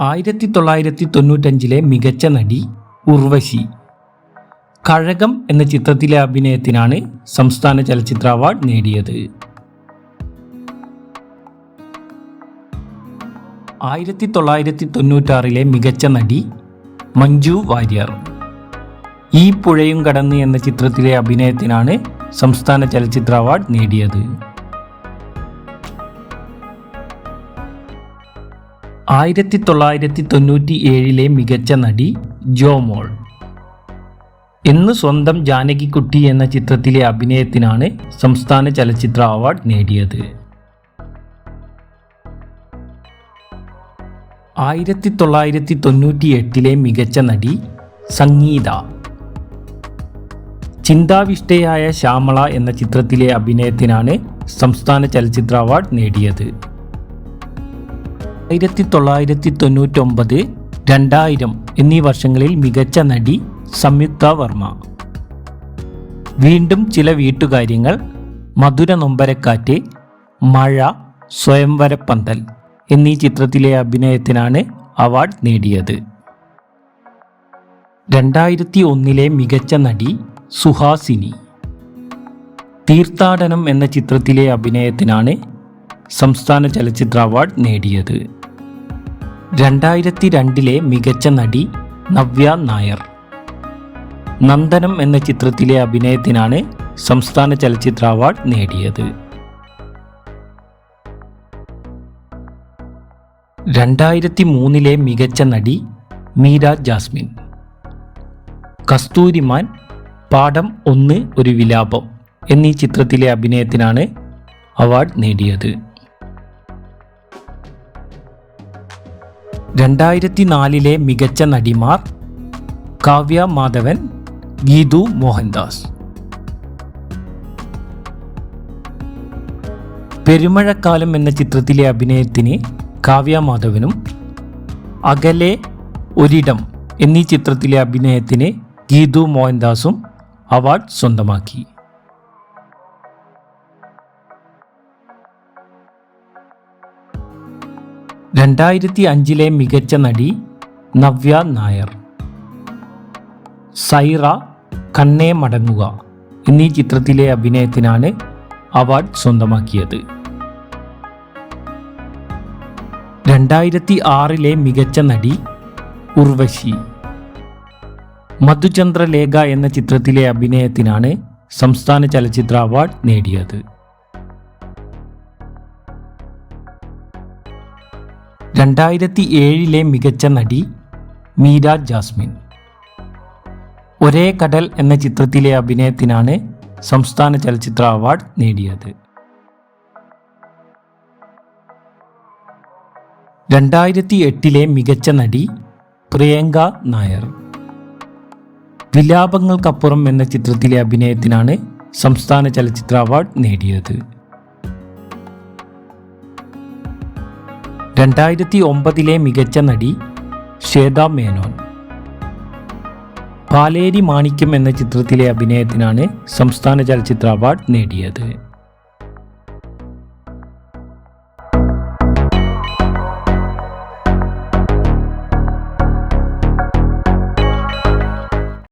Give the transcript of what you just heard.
ആയിരത്തി തൊള്ളായിരത്തി തൊണ്ണൂറ്റഞ്ചിലെ മികച്ച നടി ഉർവശി. കഴകം എന്ന ചിത്രത്തിലെ അഭിനയത്തിനാണ് സംസ്ഥാന ചലച്ചിത്ര അവാർഡ് നേടിയത്. ആയിരത്തി തൊള്ളായിരത്തി തൊണ്ണൂറ്റാറിലെ മികച്ച നടി മഞ്ജു വാര്യർ. ഈ പുഴയും കടന്ന് എന്ന ചിത്രത്തിലെ അഭിനയത്തിനാണ് സംസ്ഥാന ചലച്ചിത്ര അവാർഡ് നേടിയത്. ആയിരത്തി തൊള്ളായിരത്തി തൊണ്ണൂറ്റി ഏഴിലെ മികച്ച നടി ജോമോൾ എന്ന് സ്വന്തം ജാനകിക്കുട്ടി എന്ന ചിത്രത്തിലെ അഭിനയത്തിനാണ് സംസ്ഥാന ചലച്ചിത്ര അവാർഡ് നേടിയത്. ആയിരത്തി തൊള്ളായിരത്തി തൊണ്ണൂറ്റി എട്ടിലെ മികച്ച നടി സംഗീത. ചിന്താവിഷ്ടയായ ശ്യാമള എന്ന ചിത്രത്തിലെ അഭിനയത്തിനാണ് സംസ്ഥാന ചലച്ചിത്ര അവാർഡ് നേടിയത്. ആയിരത്തി തൊള്ളായിരത്തി തൊണ്ണൂറ്റൊമ്പത് രണ്ടായിരം എന്നീ വർഷങ്ങളിൽ മികച്ച നടി സംയുക്ത വർമ്മ. വീണ്ടും ചില വീട്ടുകാര്യങ്ങൾ മധുര നൊമ്പരക്കാറ്റ് മഴ സ്വയംവരപ്പന്തൽ എന്നീ ചിത്രത്തിലെ അഭിനയത്തിനാണ് അവാർഡ് നേടിയത്. രണ്ടായിരത്തി ഒന്നിലെ മികച്ച നടി സുഹാസിനി. തീർത്ഥാടനം എന്ന ചിത്രത്തിലെ അഭിനയത്തിനാണ് സംസ്ഥാന ചലച്ചിത്ര അവാർഡ് നേടിയത്. രണ്ടായിരത്തി രണ്ടിലെ മികച്ച നടി നവ്യ നായർ. നന്ദനം എന്ന ചിത്രത്തിലെ അഭിനയത്തിനാണ് സംസ്ഥാന ചലച്ചിത്ര അവാർഡ് നേടിയത്. രണ്ടായിരത്തി മൂന്നിലെ മികച്ച നടി മീര ജാസ്മിൻ. കസ്തൂരിമാൻ പാഠം ഒന്ന് ഒരു വിലാപം എന്നീ ചിത്രത്തിലെ അഭിനയത്തിനാണ് അവാർഡ് നേടിയത്. രണ്ടായിരത്തി നാലിലെ മികച്ച നടിമാർ കാവ്യ മാധവൻ ഗീതു മോഹൻദാസ്. പെരുമഴക്കാലം എന്ന ചിത്രത്തിലെ അഭിനയത്തിന് കാവ്യ മാധവനും അകലെ ഒരിടം എന്നീ ചിത്രത്തിലെ അഭിനയത്തിന് ഗീതു മോഹൻദാസും അവാർഡ് സ്വന്തമാക്കി. രണ്ടായിരത്തി അഞ്ചിലെ മികച്ച നടി നവ്യ നായർ. സൈറ കണ്ണേ മടങ്ങുക എന്നീ ചിത്രത്തിലെ അഭിനയത്തിനാണ് അവാർഡ് സ്വന്തമാക്കിയത്. രണ്ടായിരത്തി ആറിലെ മികച്ച നടി ഉർവശി. മധുചന്ദ്രലേഖ എന്ന ചിത്രത്തിലെ അഭിനയത്തിനാണ് സംസ്ഥാന ചലച്ചിത്ര അവാർഡ് നേടിയത്. രണ്ടായിരത്തി ഏഴിലെ മികച്ച നടി മീര ജാസ്മിൻ. ഒരേ കടൽ എന്ന ചിത്രത്തിലെ അഭിനയത്തിനാണ് സംസ്ഥാന ചലച്ചിത്ര അവാർഡ് നേടിയത്. രണ്ടായിരത്തി എട്ടിലെ മികച്ച നടി പ്രിയങ്ക നായർ. വിലാപങ്ങൾക്കപ്പുറം എന്ന ചിത്രത്തിലെ അഭിനയത്തിനാണ് സംസ്ഥാന ചലച്ചിത്ര അവാർഡ് നേടിയത്. രണ്ടായിരത്തി ഒമ്പതിലെ മികച്ച നടി ശ്വേത മേനോൻ. പാലേരി മാണിക്യം എന്ന ചിത്രത്തിലെ അഭിനയത്തിനാണ് സംസ്ഥാന ചലച്ചിത്ര അവാർഡ് നേടിയത്.